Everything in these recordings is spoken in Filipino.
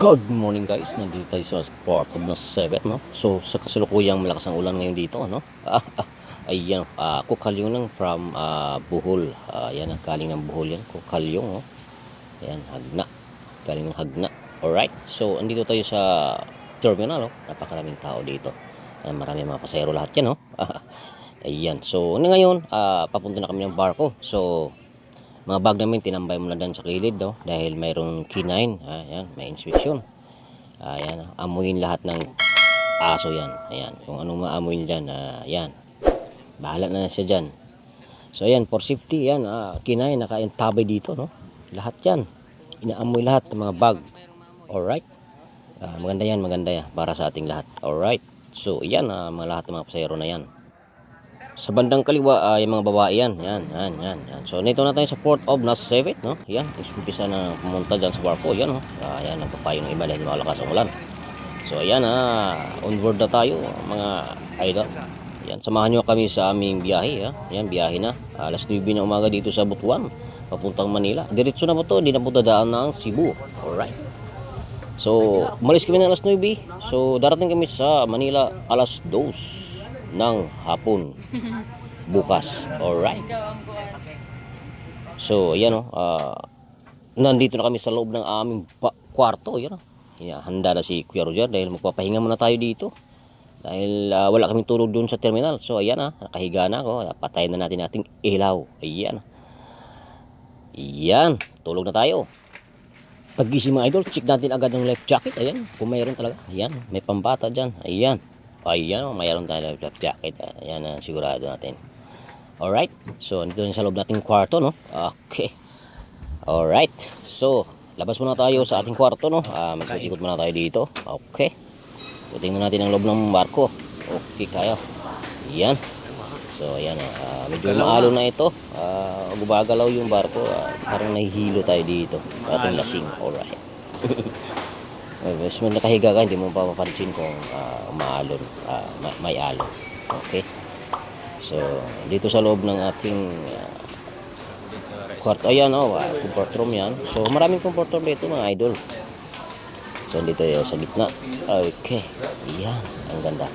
Good morning guys, nandito tayo sa part of the 7 no? So sa kasalukuyang malakas ang ulan ngayon dito no? Ayan, ah, kukalyong lang from ah, Bohol ah, Ayan, galing ng Bohol yan, kukalyong no? Ayan, hagna Galing ng hagna Alright, so andito tayo sa terminal no? Napakaraming tao dito Ayan, Maraming mga pasayro lahat yan no? Ayan, so ngayon, ah, papunta na kami ng barko So mga bag namin tinambay muna dyan sa kilid no? dahil mayroong kinain ayan may inspection ayan amuyin lahat ng aso yan. Ayan kung anong maamuyin dyan ah, yan bahala na, na siya dyan. So ayan for safety yan ah, kinain nakaintabay dito no? Lahat yan. Inaamoy lahat ng mga bag. Alright? Ah, maganda yan maganda yan para sa ating lahat. Alright? So yan ah, mga lahat ng mga pasayro na yan sa bandang kaliwa ay mga babae yan. Yan, yan, yan, yan. So nito na tayo sa Port of Nasevit, no? Yan, umpisa na pumunta dyan sa barko. Yan, no? Ah, yan, nagpapayo ng iba dahil malakas ang ulan. So ayan, ah, onboard na tayo, mga idol. Yan, samahan nyo kami sa aming biyahe, ha? Yan, biyahe na. Alas 9 na umaga dito sa Butuan, papuntang Manila. Diretso na po to, hindi na po dadaan ng Cebu. Alright. So, umalis kami ng alas 9. So, darating kami sa Manila alas 2 ng hapon bukas. Alright. So, ayan o. ah, nandito na kami sa loob ng aming kwarto. Yan o. Handa na si Kuya Roger dahil magpapahinga muna tayo dito. Dahil ah, wala kaming tulog doon sa terminal. So, ayan na. Nakahiga na ako. Patayin na natin ating ilaw. Ayan. Ayan. Tulog na tayo. Pag-gising mga idol, check natin agad yung life jacket. Ayan, kung mayroon talaga. Ayan, may pambata dyan. Ayan. Ayan, mayroon tayo life jacket. Ayan ang sigurado natin. Alright. So, dito na sa loob nating kwarto, no? Okay. Alright. So, labas muna tayo sa ating kwarto, no? Ah, mag-ikot muna tayo dito. Okay. So, tingnan natin ang loob ng barko. Okay kayo. Ayan. So, ayan. ah, medyo maalo na ito. Ah, gumagalaw yung barko. Ah, parang nahihilo tayo dito. Ating lasing. Alright. Mas mo nakahiga ka, hindi mo pa mapansin kung ah, maalon, ah, may, may alon. Okay? So, dito sa loob ng ating ah, kwarto, ayan oh, ah, comfort room yan. So, maraming comfort room dito mga idol. So, dito yun sa gitna. Okay. Ayan. Ang ganda.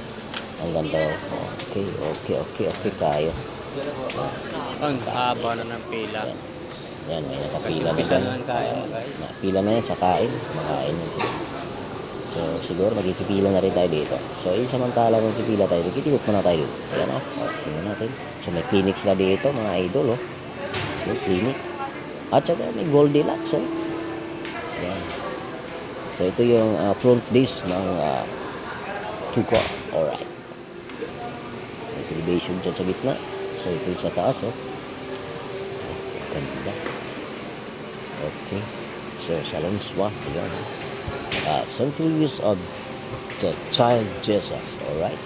Ang ganda. oh. Okay, okay, okay, okay kayo. Ang haba na ng pila. Yan, may nakapila na dyan. na. Nakapila na yan sa kain. Makain yan sila. So, siguro magkikipila na rin tayo dito. So, yung samantala kung kipila tayo, kitikot muna tayo. Ayan o. Oh. Tingnan natin. So, may clinic sila dito, mga idol o. Oh. May clinic. At saka may Goldilocks o. Oh. Ayan. So, ito yung ah, front desk ng uh, Tuco. Alright. May television dyan sa gitna. So, ito yung sa taas o. Oh. Ganda. Okay. So, Salon Swa. Ayan. Uh, centuries of the child Jesus. Alright.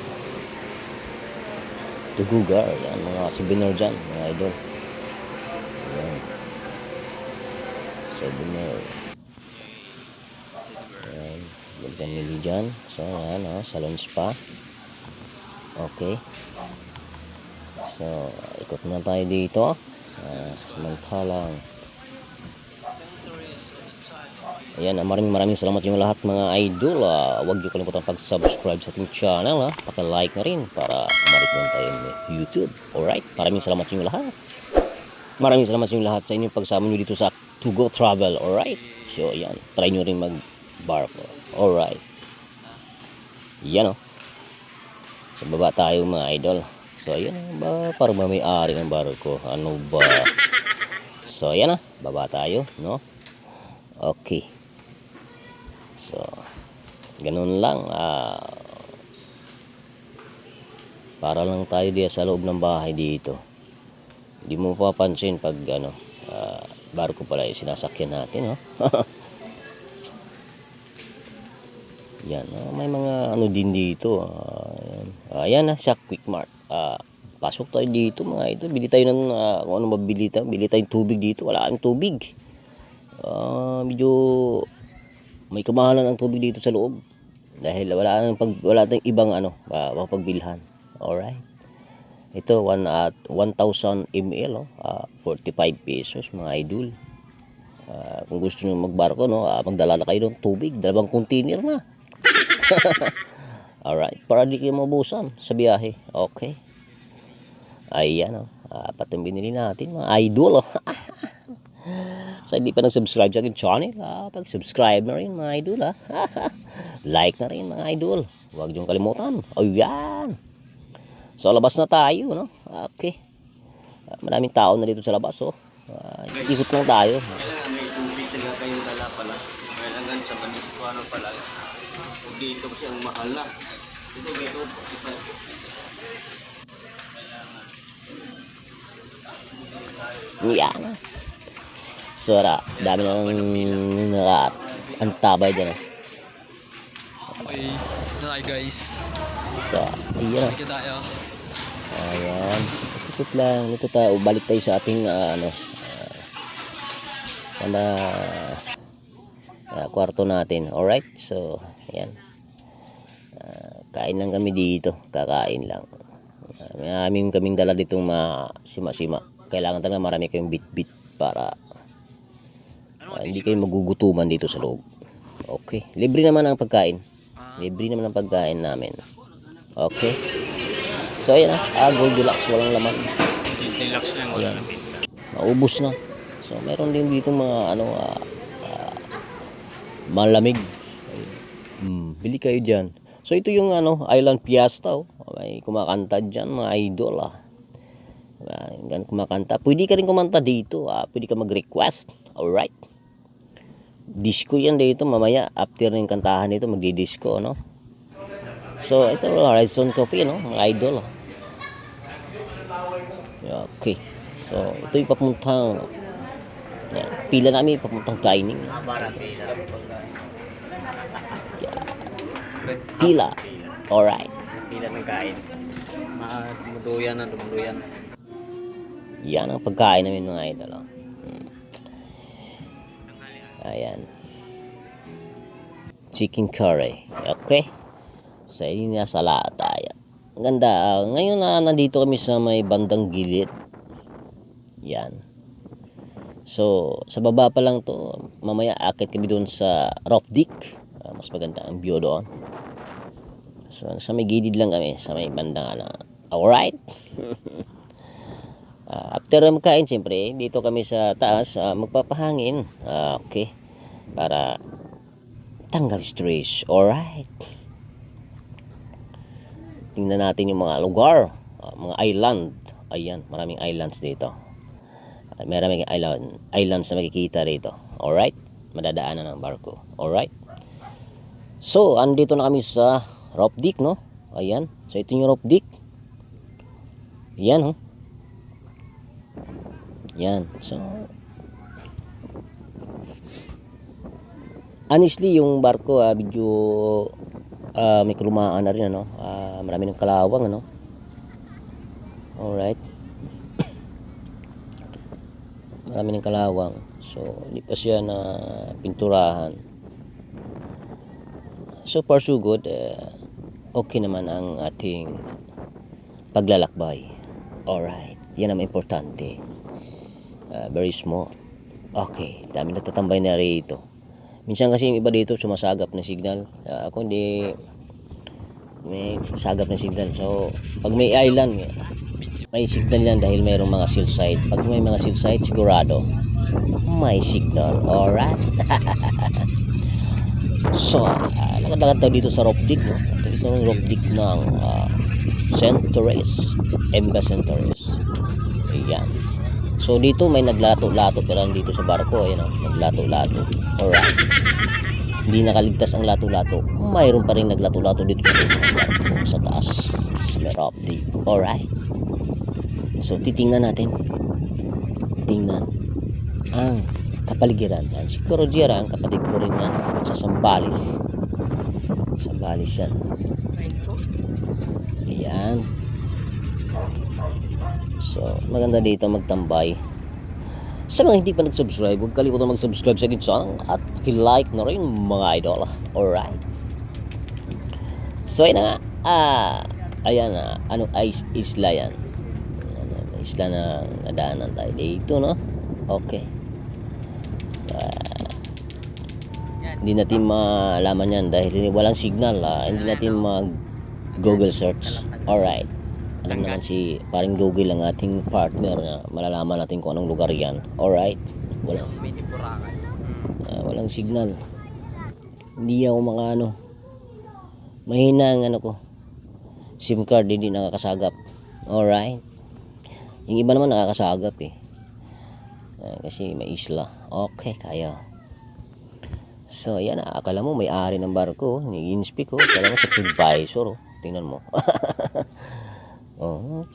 Tugugar. Yan. Mga souvenir dyan. Mga idol. Ayan. Souvenir. Ayan. Ganda nili dyan. So, ayan. Oh, salon spa. Okay. So, ikot na tayo dito. Uh, samantalang Ayan, ah, maraming maraming salamat yung lahat mga idol. Ah, huwag niyo kalimutan pag-subscribe sa ating channel. Ha? Paki-like na rin para marituan tayo ng YouTube. Alright, maraming salamat yung lahat. Maraming salamat yung lahat sa inyong pagsama nyo dito sa To Go Travel. Alright, so ayan, try nyo rin mag-barko. Alright. Yan o. Sa baba tayo mga idol. So ayan, ba, parang may-ari ng barko. Ano ba? So ayan na, baba tayo, no? Okay. So, ganun lang. ah para lang tayo diya sa loob ng bahay dito. Hindi mo papansin pag ano, ah, barko pala yung sinasakyan natin, no? yan, ah, may mga ano din dito. ah, yan. Ah, yan na, sa Quick Mart. Ah, pasok tayo dito mga ito. Bili tayo ng ah, kung ano mabili tayo. Bili tayong tubig dito. Wala kang tubig. Ah, medyo may kamahalan ang tubig dito sa loob dahil wala nang pag wala tayong ibang ano uh, mapagbilhan alright ito one at 1000 ml oh, ah, 45 pesos mga idol Ah, kung gusto nyo magbarko, no, ah, magdala na kayo ng tubig. Dalawang container na. Alright, para di kayo mabusan sa biyahe. Okay. Ayan, oh. Apat ang binili natin, mga idol, oh. Sa hindi pa nag-subscribe sa akin channel, ah, pag-subscribe na rin, mga idol, ah. like na rin, mga idol. Huwag niyong kalimutan. Ayan. So, labas na tayo, no? Okay. Ah, maraming tao na dito sa labas, oh. Ah, ikot lang tayo. May tubig talaga kayong dala pala. Kailangan sa maniskwano pala. Kung dito kasi ang mahal na. Ito dito, isa. Yan. Sura, dami na nang naka antabay dyan. oh. Okay, tayo guys. So, ayan. Balik tayo. Ayan. Ikot lang. Ito tayo. Balik tayo sa ating ah, ano. ah, sana ah, kwarto natin. Alright. So, ayan. Ah, kain lang kami dito. Kakain lang. Uh, may aming kaming dala ditong ma sima-sima. Kailangan talaga marami kayong bit-bit para ah, hindi kayo magugutuman dito sa loob. Okay. Libre naman ang pagkain. Libre naman ang pagkain namin. Okay. So ayan na, ah, Goldilocks walang laman. Relax lang wala na. Naubos na. So meron din dito mga ano ah, ah, malamig. Hmm, bili kayo diyan. So ito yung ano, Island Fiesta oh. May kumakanta diyan mga idol ah. Ah, Yan kumakanta. Pwede ka rin kumanta dito. Ah. Pwede ka mag-request. Alright. Disco yan dito mamaya. After ng kantahan nito, magdi-disco, no? So, ito, Horizon Coffee, no? Mga idol. Okay. So, ito yung papuntang yan. Pila namin papuntang dining. Para pila. Alright. Pila ng kain. Dumuluyan na, dumuluyan. Yan ang pagkain namin mga idol. oh. Ayan. Chicken curry. Okay. Sa inyo na sa lahat tayo. Ang ganda. ah, ngayon na nandito kami sa may bandang gilid. Yan. So, sa baba pa lang to. Mamaya akit kami doon sa rock deck. Ah, mas maganda ang view doon. So, sa may gilid lang kami. Sa may bandang ano. Alright. Ah, after magkain, siyempre, dito kami sa taas, ah, magpapahangin. Ah, okay. Para tanggal stress. Alright. Tingnan natin yung mga lugar. ah, mga island. Ayan, maraming islands dito. Ah, maraming island, islands na makikita rito. Alright. Madadaanan ng barko. Alright. So, andito na kami sa rope deck, no? Ayan. So, ito yung rope deck. Yan, oh. Yan. So, honestly, yung barko, ah, medyo ah, may kulumaan na rin, ano. Ah, marami ng kalawang, ano. Alright. marami ng kalawang. So, hindi pa siya na pinturahan. So far, so good. Eh, okay naman ang ating paglalakbay. Alright. Yan ang importante. Ah, very small. Okay. Dami nagtatambay na rito. Minsan kasi yung iba dito sumasagap na signal. Ah, ako hindi may sagap na signal. So, pag may island, may signal yan dahil mayroong mga seal site. Pag may mga seal site, sigurado may signal. Alright. so, uh, tayo dito sa rope deck. No? Ito yung rope deck ng uh, St. Therese. Emba St. Therese. Ayan. So dito may naglato-lato pero dito sa barko, ayan oh, naglato-lato. Alright. Hindi nakaligtas ang lato-lato. Mayroon pa rin naglato-lato dito sa barko sa taas sa may deck. Alright. So titingnan natin. Tingnan ang kapaligiran. Yan. Siguro Jira, ang kapatid ko rin yan. Sa Sambales. Sambales yan. Ayan. So, maganda dito magtambay. Sa mga hindi pa nag-subscribe, huwag kalimutan mag-subscribe sa akin channel at like na rin mga idol. Alright. So, ayun na nga. Ah, ayan na. Ano is isla yan? Ano, isla na nadaanan tayo dito, no? Okay. hindi natin malaman yan dahil walang signal. ah. hindi natin mag Google search. Alright. Alam naman si paring Google ang ating partner na malalaman natin kung anong lugar yan. Alright. Wala, ah, walang signal. Hindi ako mga ano. Mahina ang ano ko. SIM card hindi nakakasagap. Alright. Yung iba naman nakakasagap eh. Ah, kasi may isla. Okay, kaya. So, ayan, ah, akala mo may-ari ng barko, ni-inspect ko, akala mo sa supervisor, oh. Tingnan mo.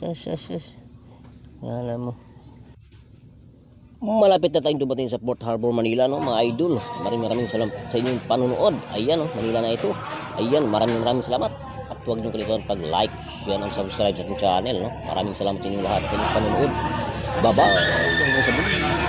yes, yes, yes. Alam mo. Malapit na tayong dumating sa Port Harbor, Manila, no, mga idol. Maraming maraming salamat sa inyong panunood. Ayan, oh, Manila na ito. Ayan, maraming maraming salamat. At huwag niyong kalimutan pag-like, share, and subscribe sa ating channel. No? Maraming salamat sa inyong lahat sa inyong panunood. Bye-bye!